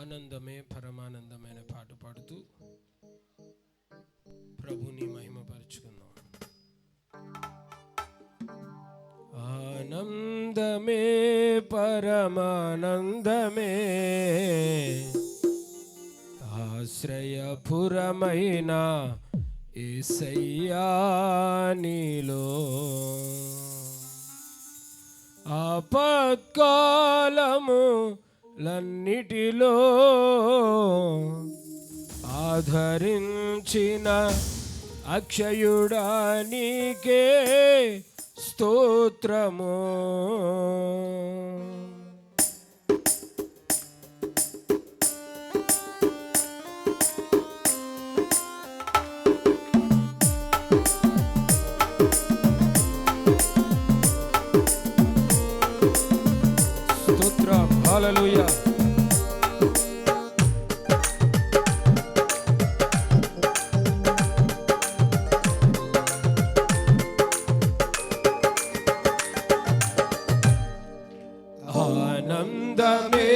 ఆనందమే పరమానందమైన పాట పాడుతూ ప్రభుని మహిమపరుచుకుందాం. ఆనందమే పరమానందమే ఆశ్రయపురమైన ఏసయ్యా నీలో. ఆపత్కాలము లన్నిటిలో ఆధరించిన అక్షయుడా నీకే స్తోత్రము. స్తోత్రం హల్లెలూయా ఆనందమే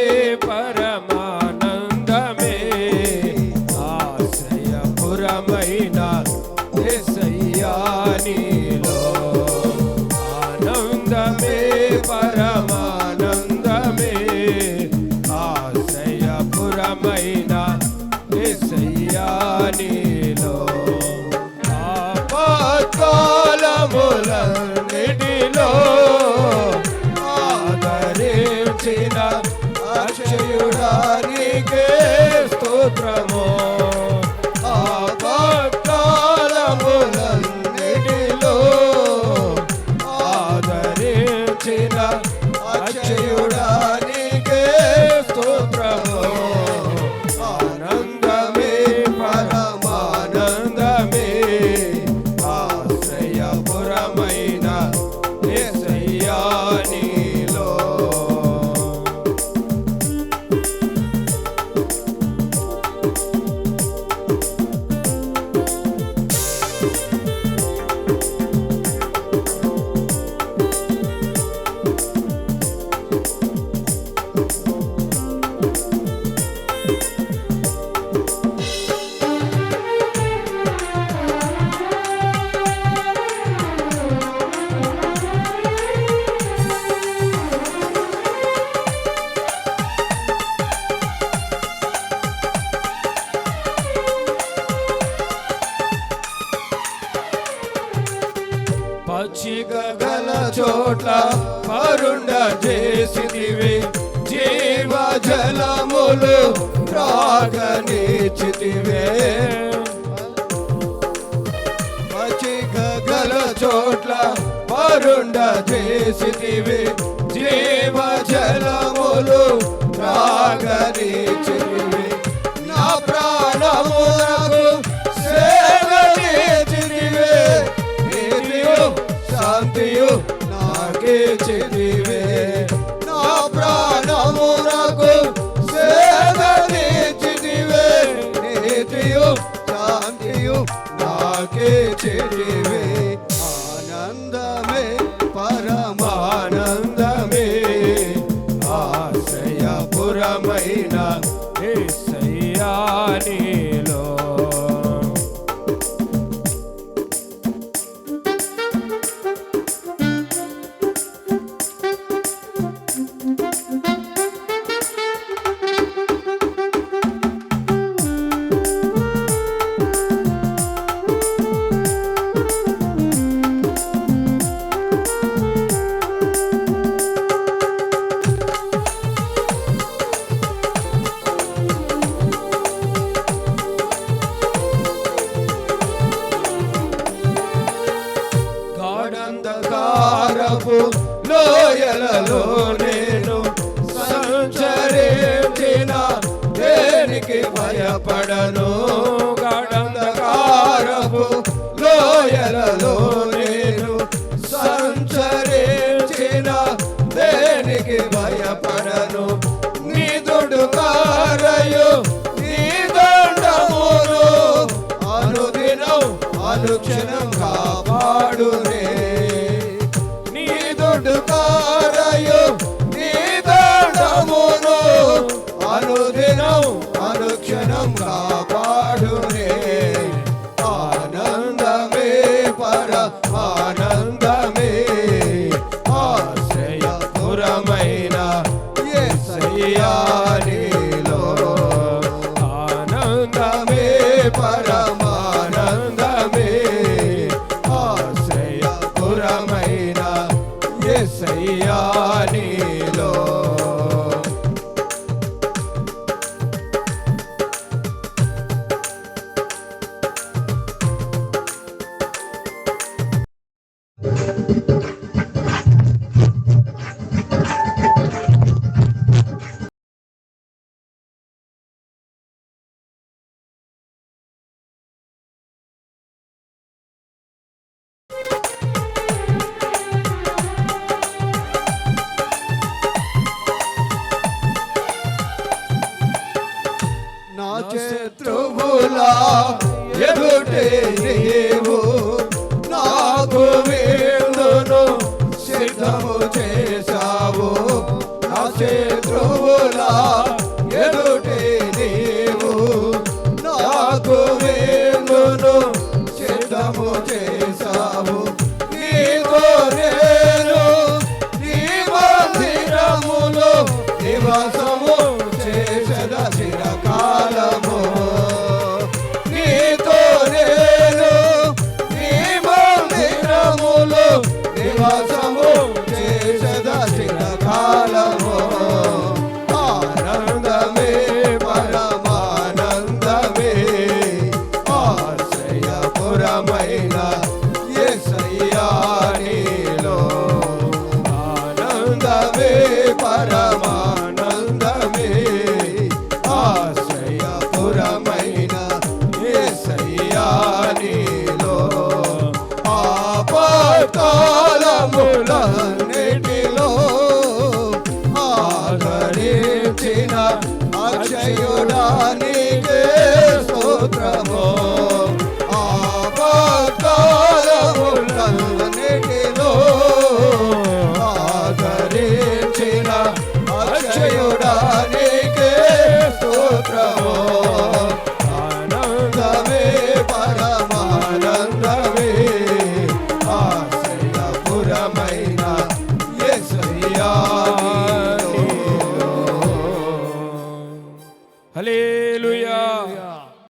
పచ్చిక గల చోట్ల పరుండ చేసిదివి జీవ జలములు రాగనిచితివే పచ్చిక గల చోట్ల పరుండ చేసిదివి జీవ జలములు రాగనిచితివి నాకే చెదివే నా ప్రాణమునకు సేవనిచితివే నీతియు శాంతియు నాకే చెదివే లోయలలో నేను సంచరించిన దేనికి భయపడను? గడంధకారపు లోయలలో నేను సంచరించిన దేనికి భయపడను? నీదుడు కారయు నీ దండమును అనుదినం అనుక్షణం కాపాడునే ఎదుటే నీవు నాకు వేడును సిద్ధము చేశావు. నా శత్రువులా ఎదుటే నీవు నాకు వేడును సిద్ధము చేశావు. ఆపత్కాలములన్నిటిలో ఆదరించిన అక్షయుడానికే స్తోత్రము